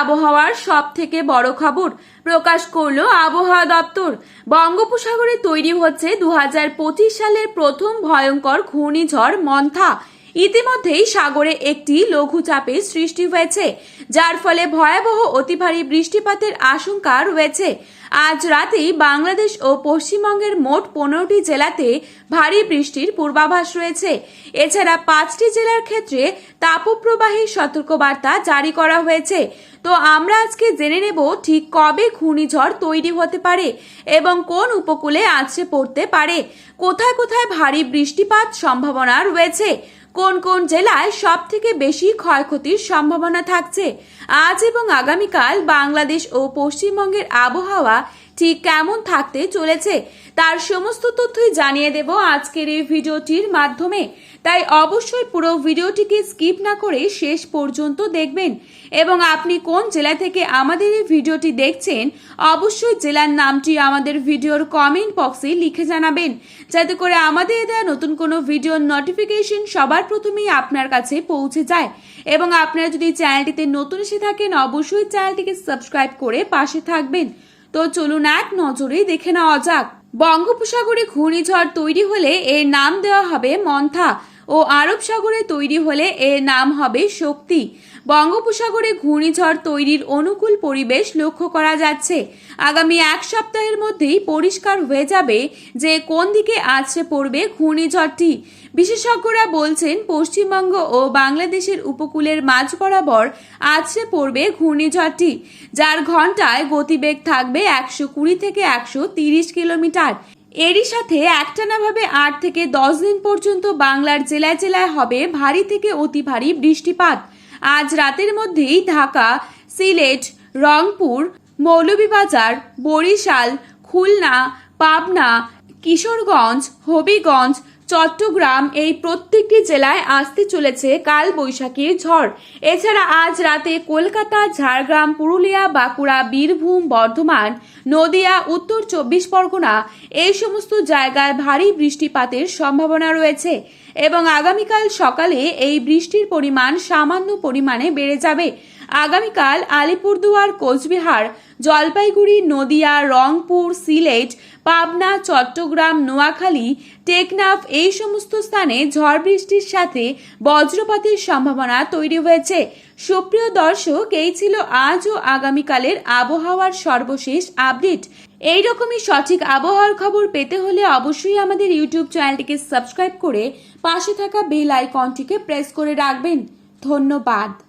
আবহাওয়ার সব থেকে বড় খবর প্রকাশ করল আবহাওয়া দপ্তর। বঙ্গোপসাগরে তৈরি হচ্ছে দু হাজার পঁচিশ সালের প্রথম ভয়ঙ্কর ঘূর্ণিঝড় মন্থা। ইতিমধ্যেই সাগরে একটি লঘুচাপের সৃষ্টি হয়েছে, যার ফলে ভয়াবহ অতি ভারী বৃষ্টিপাতের আশঙ্কা রয়েছে। আজ রাতেই বাংলাদেশ ও পশ্চিমবঙ্গের মোট পনেরোটি জেলাতে ভারী বৃষ্টির পূর্বাভাস রয়েছে। এছাড়া পাঁচটি জেলার ক্ষেত্রে তাপপ্রবাহের সতর্কবার্তা জারি করা হয়েছে। তো আমরা আজকে জেনে নেব ঠিক কবে ঘূর্ণিঝড় তৈরি হতে পারে এবং কোন উপকূলে আছড়ে পড়তে পারে। কোথায় কোথায় ভারী বৃষ্টিপাত সম্ভাবনা রয়েছে? কোন কোন জেলায় সব থেকে বেশি ক্ষয়ক্ষতির সম্ভাবনা থাকছে? আজ এবং আগামীকাল বাংলাদেশ ও পশ্চিমবঙ্গের আবহাওয়া ঠিক কেমন থাকতে চলেছে? তার সমস্ত তথ্যই জানিয়ে দেব আজকের এই ভিডিওটির মাধ্যমে। তাই অবশ্যই পুরো ভিডিওটিকে স্কিপ না করে শেষ পর্যন্ত দেখবেন। এবং আপনি কোন জেলা থেকে আমাদের এই ভিডিওটি দেখছেন, অবশ্যই জেলার নামটি আমাদের ভিডিওর কমেন্ট বক্সে লিখে জানাবেন। যাতে করে আমাদের দেওয়া নতুন কোনো ভিডিওর নোটিফিকেশন সবার প্রথমেই আপনার কাছে পৌঁছে যায়। এবং আপনারা যদি চ্যানেলটিতে নতুন এসে থাকেন, অবশ্যই চ্যানেলটিকে সাবস্ক্রাইব করে পাশে থাকবেন। তো চলুন এক নজরে দেখে নেওয়া যাক। বঙ্গোপসাগরে ঘূর্ণিঝড় তৈরি হলে এর নাম দেওয়া হবে মন্থা। ও আরব সাগরে তৈরি হলে এর নাম হবে শক্তি। বঙ্গোপসাগরে ঘূর্ণিঝড় তৈরির অনুকূল পরিবেশ লক্ষ্য করা যাচ্ছে। আগামী এক সপ্তাহের মধ্যেই পরিষ্কার হয়ে যাবে যে কোন দিকে আছড়ে পড়বে ঘূর্ণিঝড়টি। বিশেষজ্ঞরা বলছেন, পশ্চিমবঙ্গ ও বাংলাদেশের উপকূলের মাঝ বরাবর আছড়ে পড়বে ঘূর্ণিঝড়টি, যার ঘন্টায় গতিবেগ থাকবে একশো কুড়ি থেকে একশো তিরিশ কিলোমিটার। এরই সাথে একটানাভাবে আট থেকে দশ দিন পর্যন্ত বাংলার জেলায় জেলায় হবে ভারী থেকে অতি ভারী বৃষ্টিপাত। আজ রাতের মধ্যেই ঢাকা, সিলেট, রংপুর, মৌলভীবাজার, বরিশাল, খুলনা, পাবনা, কিশোরগঞ্জ, হবিগঞ্জ চট্টগ্রাম এই প্রত্যেকটি জেলায় আসতে চলেছে কাল বৈশাখীর ঝড়। এছাড়া আজ রাতে কলকাতা, ঝাড়গ্রাম, পুরুলিয়া, বাঁকুড়া, বীরভূম, বর্ধমান, নদিয়া, উত্তর চব্বিশ পরগনা এই সমস্ত জায়গায় ভারী বৃষ্টিপাতের সম্ভাবনা রয়েছে এবং আগামীকাল সকালে এই বৃষ্টির পরিমাণ সামান্য পরিমাণে বেড়ে যাবে। আগামীকাল আলিপুরদুয়ার, কোচবিহার, জলপাইগুড়ি, নদিয়া, রংপুর, সিলেট, পাবনা, চট্টগ্রাম, নোয়াখালী, টেকনাফ এই সমস্ত স্থানে ঝড় বৃষ্টির সাথে বজ্রপাতের সম্ভাবনা তৈরি হয়েছে। সুপ্রিয় দর্শক, এই ছিল আজ ও আগামীকালের আবহাওয়ার সর্বশেষ আপডেট। এই রকমই সঠিক আবহাওয়ার খবর পেতে হলে অবশ্যই আমাদের ইউটিউব চ্যানেলটিকে সাবস্ক্রাইব করে পাশে থাকা বেল আইকনটিকে প্রেস করে রাখবেন। ধন্যবাদ।